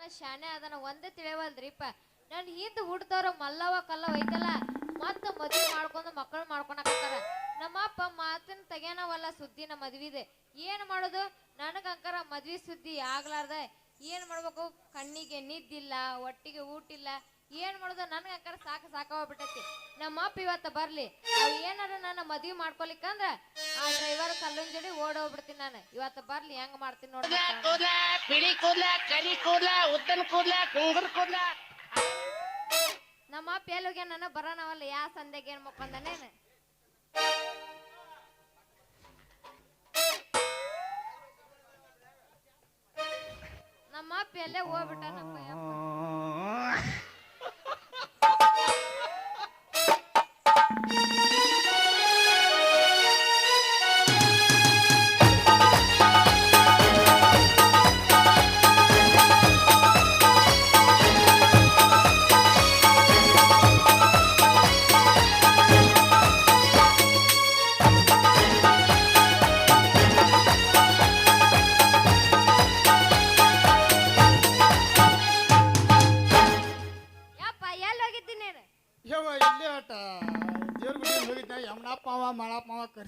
ಅದನ ಶಾನೆ ಅದನ ಒಂದೇ ತಿಳಿಯವಲ್ರಿಪ್ಪ ನನ್ ಹಿಂದ್ ಹುಡ್ತಾರ ಮಲ್ಲವ ಕಲ್ಲವ ಐತಲ್ಲ, ಮತ್ತ ಮದ್ವಿ ಮಾಡ್ಕೊಂಡು ಮಕ್ಕಳು ಮಾಡ್ಕೊಳಕತ್ತಾರ ನಮ್ಮಪ್ಪ ಮಾತಿನ ಸುದ್ದಿ ನಮ್ಮ ಮದ್ವಿದೆ. ಏನ್ ಮಾಡೋದು? ನನಗಂಕರ ಮದ್ವಿ ಸುದ್ದಿ ಆಗ್ಲಾರ್ದ. ಏನ್ ಮಾಡ್ಬೇಕು? ಕಣ್ಣಿಗೆ ನಿದ್ದಿಲ್ಲ ಒಟ್ಟಿಗೆ ಊಟಿಲ್ಲ. ಏನ್ ಮಾಡೋದು? ನನ್ಗ ಅಂಕರ ಸಾಕು ಸಾಕಾಗ್ಬಿಟ್ಟೈತಿ ನಮ್ಮಪ್ಪ ಇವತ್ತ ಬರ್ಲಿ. ಏನಾರ ನನ್ನ ಮದ್ವಿ ಮಾಡ್ಕೊಲಿಕ್ಕಂದ್ರ ಆ ಡ್ರೈವರ್ ಕಲ್ಲುನ್ ಜೋಡಿ ಓಡೋಗ್ಬಿಡ್ತೀನಿ ನಾನು. ಇವತ್ತ ಬರ್ಲಿ ಹೆಂಗ್ ಮಾಡ್ತೀನಿ ಕೂದ್ಲ ನೋಡ್ಬೇಕು ಕೂದ್ಲ ಬಿಳಿ ಕೂದ್ಲ ಕರಿ ಕೂದ್ಲ ಉದ್ದನ್ ಕೂದ್ಲ ಕುಂಗುರ್ ಕೂದ್ಲ. ನಮ್ಮ ಅಪ್ಪ ಎಲ್ಲಿಗೆ ನನ್ನ ಬರೋಣವಲ್ಲ ಯಾ ಸಂದೆಗೆ ಏನ್ ಮಕ್ಕೊಂದನೇನು ನಮ್ಮ ಅಪ್ಪ ಎಲ್ಲೇ ಹೋಗ್ಬಿಟ್ಟನಪ್ಪ ಯಪ್ಪ.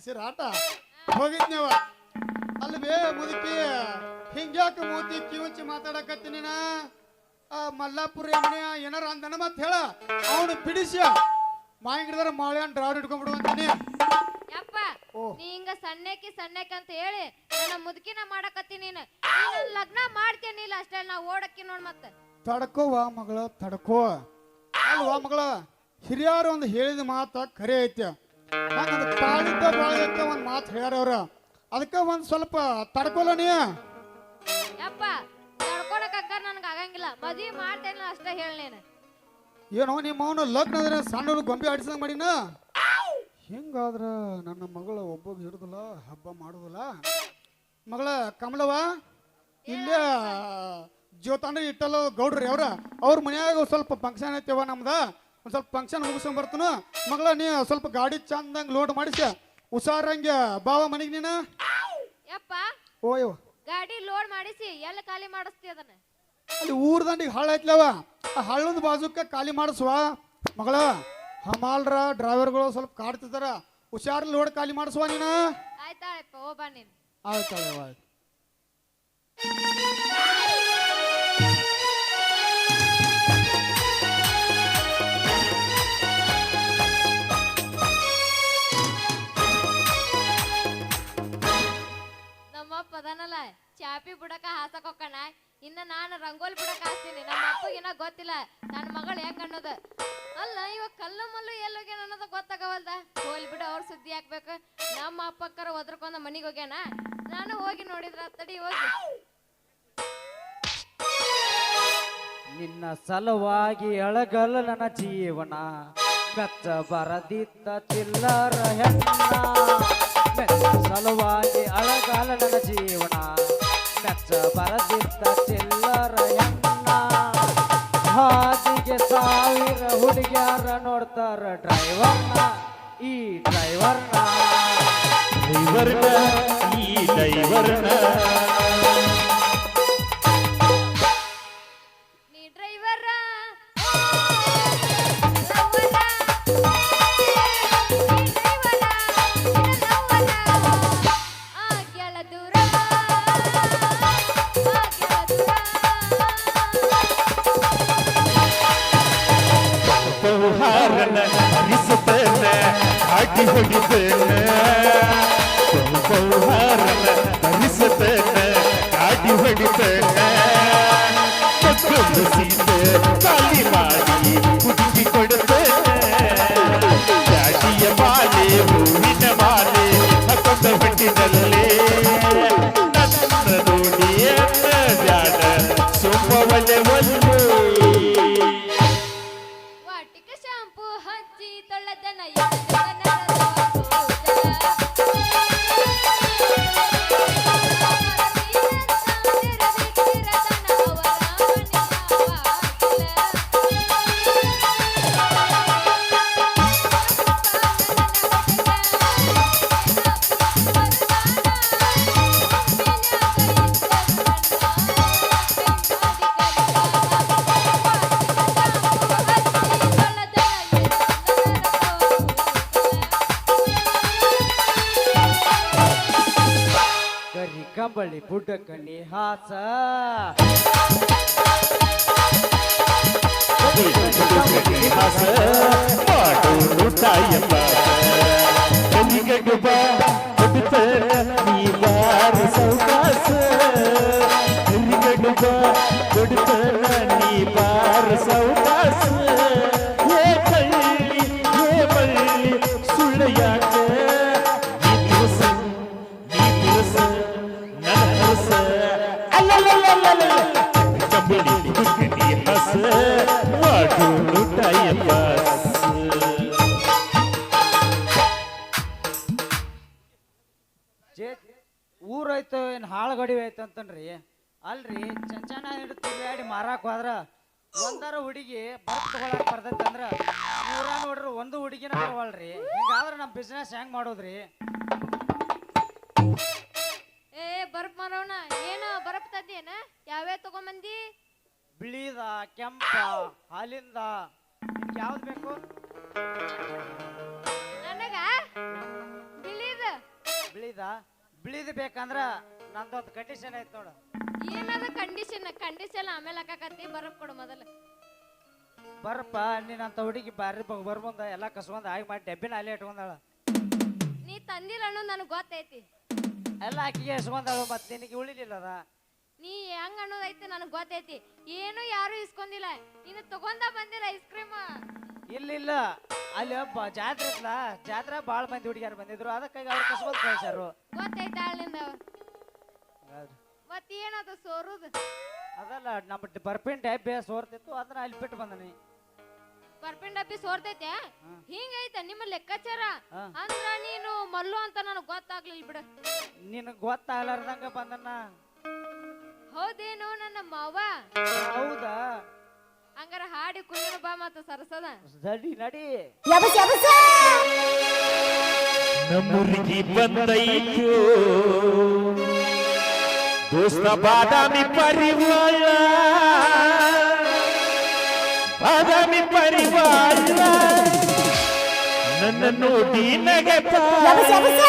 ಕರ್ಸಿರ ಆಟ? ಹೋಗಿದ್ನವ ಅಲ್ಲಿ ಬೇ ಮುದುಕಿ ಹಿಂಗ್ಯಾಕ ಮೂತಿ ಕಿವುಚಿ ಮಾತಾಡಕತ್ತೀನಿ ಆ ಮಲ್ಲಾಪುರ ಯಮನೆ ಏನಾರ ಅಂದನ ಮತ್ ಹೇಳ. ಅವನು ಬಿಡಿಸಿ ಮಾಯಿಂಗಿಡ್ದಾರ ಮಾಳೆ ಅಂತ ಅಂತೀನಿ. ಯಪ್ಪ ಓ. ನೀ ಹಿಂಗ ಸಣ್ಣಕ್ಕೆ ಸಣ್ಣಕ್ಕೆ ಅಂತ ಹೇಳಿ ನನ್ನ ಮುದುಕಿನ ಮಾಡಕತ್ತೀನಿ ನೀನು. ನೀನು ಲಗ್ನ ಮಾಡ್ತೇನಿಲ್ಲ ಅಷ್ಟೇ ನಾ ಓಡಕ್ಕಿ ನೋಡ್ ಮತ್ತೆ. ತಡ್ಕೋವ ಮಗಳ ತಡ್ಕೋ. ಅಲ್ವಾ ಮಗಳ? ಹಿರಿಯರು ಒಂದು ಹೇಳಿದ ಮಾತ ಖರೆ ಐತಿ. ಹಂಗಂದ್ರೆ ತಾಳಿದ್ದ ಬಾಳಿದ್ದ ಒಂದು ಮಾತು ಹೇಳ್ಯಾರ ಅವ್ರ ಅದಕ್ಕೆ ಒಂದು ಸ್ವಲ್ಪ ತಡ್ಕೊಲ್ಲ ನೀ. ಯಪ್ಪ ತಡ್ಕೊಳಕ ನನ್ಗ ಆಗಂಗಿಲ್ಲ. ಮದ್ವಿ ಮಾಡ್ತೇನಿಲ್ಲ ಅಷ್ಟೇ ಹೇಳಿ ನೀನು. ಏನೋ ನಿಮ್ಮ ಅವನು ಲಗ್ನ ಅಂದ್ರೆ ಸಣ್ಣ ಗೊಂಬೆ ಆಡಿಸಂಗ್ ಮಾಡಿನ? ಹಿಂಗಾದ್ರ ನನ್ನ ಮಗಳ ಒಬ್ಬಗ ಹಿಡಿದಲ್ಲ ಹಬ್ಬ ಮಾಡುದಿಲ್ಲ? ಮಗಳ ಕಮಲವ ಇಲ್ಲೇ ಜ್ಯೋತಾಂಡ್ರ ಇಟ್ಟಲ್ಲ ಗೌಡ್ರಿ ಅವ್ರ ಅವ್ರ ಮನ್ಯಾಗ ಸ್ವಲ್ಪ ಫಂಕ್ಷನ್ ಐತೆವ ನಮ್ದ? ಒಂದ್ ಸ್ವಲ್ಪ ಫಂಕ್ಷನ್ ಮುಗಿಸ್ಕೊಂಡ್ ಬರ್ತನು. ಮಗಳ ನೀ ಸ್ವಲ್ಪ ಗಾಡಿ ಚಂದಂಗ್ ಲೋಡ್ ಮಾಡಿಸ ಹುಷಾರಂಗೆ ಬಾವ ಮನೆಗೆ ನೀನ? ಯಪ್ಪ ಓಯೋ ಗಾಡಿ ಲೋಡ್ ಮಾಡಿಸಿ ಎಲ್ಲ ಖಾಲಿ ಮಾಡಿಸ್ತಿ ಅದನ್ನ? ಅಲ್ಲಿ ಊರ್ ದಂಡಿಗೆ ಹಳ್ಳ ಐತ್ಲವ ಆ ಹಳ್ಳದ ಬಾಜುಕ ಖಾಲಿ ಮಾಡಿಸುವ. ಮಗಳ ಹಮಾಲ್ರ ಡ್ರೈವರ್ಗಳು ಸ್ವಲ್ಪ ಕಾಡ್ತಿದಾರ. ಹುಷಾರ್ ಲೋಡ್ ಖಾಲಿ ಮಾಡಿಸುವ ನೀನ? ಆಯ್ತಾಳಪ್ಪ ಓ ಬಾ ನೀನು. ಆಯ್ತಾಳೆ ಆಯ್ತು. ಅದನಲ್ಲ? ಚಾಪಿ ಬುಡಕ ಹಾಸಕ್ ಹೋಗಣ ಇನ್ನ ನಾನು ರಂಗೋಲಿ ಬುಡಕ ಹಾಸ್ತೀನಿ. ನಮ್ಮ ಅಪ್ಪಗಿನ ಗೊತ್ತಿಲ್ಲ. ನನ್ನ ಮಗಳು ಹೆಂಗ್ ಅನ್ನೋದು? ಅಲ್ಲ ಇವಾಗ ಕಲ್ಲು ಮಲ್ಲು ಎಲ್ಲೋಗ್ಯಾನ ಅನ್ನೋದು ಗೊತ್ತಾಗವಲ್ದ? ಹೋಲ್ ಬಿಡು, ಅವ್ರ ಸುದ್ದಿ ಹಾಕ್ಬೇಕು. ನಮ್ಮ ಅಪ್ಪಕ್ಕರ ಒದ್ರಕೊಂಡ ಮನಿಗೆ ಹೋಗ್ಯಾನ? ನಾನು ಹೋಗಿ ನೋಡಿದ್ರ, ತಡಿ ಹೋಗಿ. ನಿನ್ನ ಸಲುವಾಗಿ ಅಳಗಲ್ಲ ನನ್ನ ಜೀವನ. ಕಚ್ಚ ಬರದಿತ್ತ ಚಿಲ್ಲರ ಹೆಣ್ಣ. ಮೆಚ್ಚ ಸಲುವಾಗಿ ಅಳಗಾಲ ನನ್ನ ಜೀವನ. ಮೆಚ್ಚ ಬರದಿತ್ತ ಚಿಲ್ಲರ ಹೆಣ್ಣ. ಹಾದಿಗೆ ಸಾವಿರ ಹುಡುಗ್ಯಾರ ನೋಡ್ತಾರ ಡ್ರೈವರ್ನ, ಈ ಡ್ರೈವರ್ನ. ಡ್ರೈವರ್ನ, ಈ ಡೈವರ್ನ ಪೌಹಾರನ ಹರಿಸುತ್ತೇನ ಅಡ್ಡಿ ಹೊಡಿತೇನೆ ಪೌಹಾರನ ಹರಿಸುತ್ತೇನ ಅಡ್ಡಿ ಹೊಡಿತೇನೆ ಸೀತೆ ಖಾಲಿ ಮಾಡಿ ಕಂಬಳಿ ಪುಡ್ಡ ನಿಹಾಸ ನೀ ಬಾರ ಸೌಕಾಸ ಜೇ ಊರೈತು ಏನು ಹಾಳುಗಡಿ ಐತೆ ಅಂತನ್ರಿ. ಅಲ್ರಿ ಚಂಚನ ಹಿಡಿದು ತಿರುಗಾಡಿ ಮಾರಾಕ್ ಹೋದ್ರ ಒಂದಾರ ಹುಡುಗಿ ಬರ್ತ್ ತಗೊಳಕ್ ಬರ್ತೈತೆ ಅಂದ್ರ ಊರ ನೋಡ್ರಿ ಒಂದು ಹುಡುಗಿನ ಬರವಲ್ರಿ ಹಿಂಗಾದ್ರ ನಮ್ಮ ಬಿಸ್ನೆಸ್ ಹೆಂಗ್ ಮಾಡೋದ್ರಿ? ಏ ಬರ್ಪ್ ಮಾರವಣ ಏನು ಬರಪ್ ಯಾವ್ಯಾವ ತಗೊಂಬಂದಿ? ಬಿಳಿದ ಕೆಂಪ ಹಾಲಿಂದ ಯಾವ್ದು ಬೇಕು? ಬಿಳಿದ? ಬಿಳಿದ ಬೇಕಂದ್ರ ನಂದೊಂದು ಕಂಡೀಷನ್ ಐತ್ ನೋಡು. ಏನದ ಕಂಡೀಷನ್ ಕಂಡೀಷನ್ ಆಮೇಲೆ ಹಾಕಕತ್ತಿ ಬರಪ್ ಕೊಡು ಮೊದಲು. ಬರ್ಪ ನೀನಂತ ಹುಡುಗಿ ಬಾರಿ ಬರ್ಬಂದ ಎಲ್ಲ ಕಸ್ಕೊಂಡ್ ಆಗಿ ಮಾಡಿ ಡಬ್ಬಿನ ಅಲ್ಲೇ ಇಟ್ಕೊಂಡಾಳ. ನೀ ತಂದಿಲ್ಲ ಅನ್ನೋದು ನನಗೆ ಗೊತ್ತೈತಿ. ಎಲ್ಲ ಆಕಿಗೆ ಎಸ್ಕೊಂಡಾಳು ಮತ್ತೆ ನಿನಗೆ ಉಳಿಲಿಲ್ಲ ಅದ ನೀ ಹೆಂಗ್ ಅನ್ನೋದೈತಿ ನನಗೆ ಗೊತ್ತೈತಿ. ಏನು ಯಾರು ಇಸ್ಕೊಂಡಿಲ್ಲ. ನೀನು ತಗೊಂಡ ಬಂದಿಲ್ಲ ಐಸ್ ಕ್ರೀಮ್. ಇಲ್ಲ ಇಲ್ಲ ಅಲ್ಲಿ ಒಬ್ಬ ಜಾತ್ರೆ ಜಾತ್ರೆ ಭಾಳ ಮಂದಿ ಹುಡುಗಿಯರು ಬಂದಿದ್ರು. ಅದಕ್ಕಾಗಿ ಅವ್ರು ಕಸ್ಕೊಂಡ್ ಕಳ್ಸ್ಯಾರು. ಗೊತ್ತೈತ ಅಲ್ಲಿಂದ ಮತ್ ಏನದು ಸೋರುದು? ಅದಲ್ಲ ನಮ್ಮ ಬರ್ಪಿನ್ ಡಬ್ಬೆ ಸೋರ್ತಿತ್ತು ಅದನ್ನ ಅಲ್ಲಿ ಬಿಟ್ಟು ಬಂದನಿ. ಬರ್ಪಿನ್ ಡಬ್ಬಿ ಸೋರ್ತೈತೆ? ಹಿಂಗೈತೆ ನಿಮ್ಮ ಲೆಕ್ಕಾಚಾರ? ಹಾ. ಅಂದ್ರ ನೀನು ಮಲ್ಲು ಅಂತ ನನಗೆ ಗೊತ್ತಾಗ್ಲಿಲ್ಲ ಬಿಡು. ನಿನಗೆ ಗೊತ್ತಾಗ್ಲಾರ್ದಂಗ ಬಂದನ್ನ ಹೌದೇನು ನನ್ನ ಮಾವ? ಹೌದಾ? ಹಂಗಾರ ಹಾಡಿ ಕುಯ್ಯೋ ಬಾ ಮತ್ತ ಸರಸದ. ನಡಿ ನಡಿ. ನಮ್ಮೂರಿಗೆ ಬಂದೈತು. ದೋಸ್ತ ಬಾದಾಮಿ ಪರಿವಾಳ. ಬಾದಾಮಿ ಪರಿವಾಳ. ನನ್ನ ನೋಡಿ ನಗತ ತಂಡಿ